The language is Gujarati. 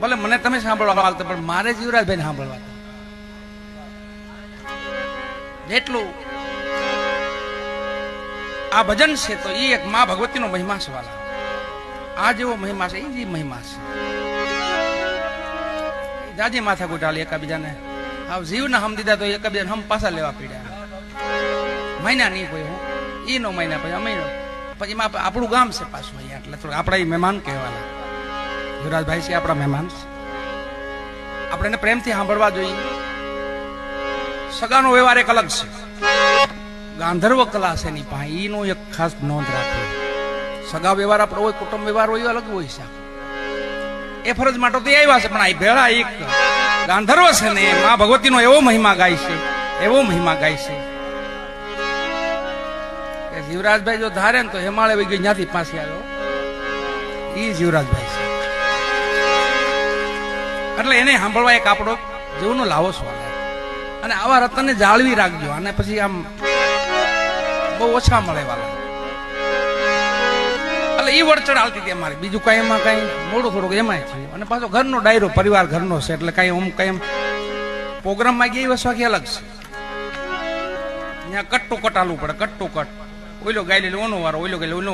ભલે મને તમે સાંભળવા માંગતા, પણ મારે જીવરાજભાઈ સાંભળવા. જેટલું આ ભજન છે, તો એ એક માં ભગવતીનો મહિમા છે, વાલા. આ જેવો મહિમા છે એ જ મહિમા છે. જાજી માથા ગુટાલી એકાબીજાને. આવ જીવના હમ દીધા તો એકાબીજાને હમ પાછા લેવા પીડ્યા. મહિના નહીં કોઈ હું. એનો મહિના પછી, અમે પછી આપણું ગામ છે પાછું અહીંયા, એટલે થોડું આપણા મહેમાન કહેવાના. યુવરાજભાઈ છે, આપણા મહેમાન આપણે એને પ્રેમથી સાંભળવા જોઈએ. સગાનો વ્યવહાર એક અલગ છે. ગાંધર્વ કલા છે એની પાસે એનો એક ખાસ નોંધ રાખવી. સગા વ્યવહાર આપણો હોય, કુટુંબ વ્યવહાર હોય અલગ હોય છે એ ફરજ માટે તો આવ્યા છે, પણ આ ભેળા એક ગાંધર્વ છે ને મા ભગવતીનો એવો મહિમા ગાય છે, એવો મહિમા ગાય છે. કે જીવરાજભાઈ જો ધારે ને તો હિમાલય વહી ગઈ ત્યાંથી પાસે આવ્યો એ જીવરાજભાઈ છે. એટલે એને સાંભળવા એક આપણો જીવનો લાવો સવાલ અને આવા રતનને જાળવી રાખજો, અને પછી આમ બહુ ઓછા મળે વાલા. એટલે એ વળચણ આવતી હતી અમારી. બીજું કઈ એમાં કઈ મોડું થોડુંક એમાંય થયું. અને પાછો ઘરનો ડાયરો, પરિવાર ઘરનો છે, એટલે કઈ આમ કઈ પ્રોગ્રામમાં ગઈ આખી અલગ છે. ત્યાં કટ્ટુ કટાલવું પડે, કટ્ટુ કટ. Colo que hay el uno, barro.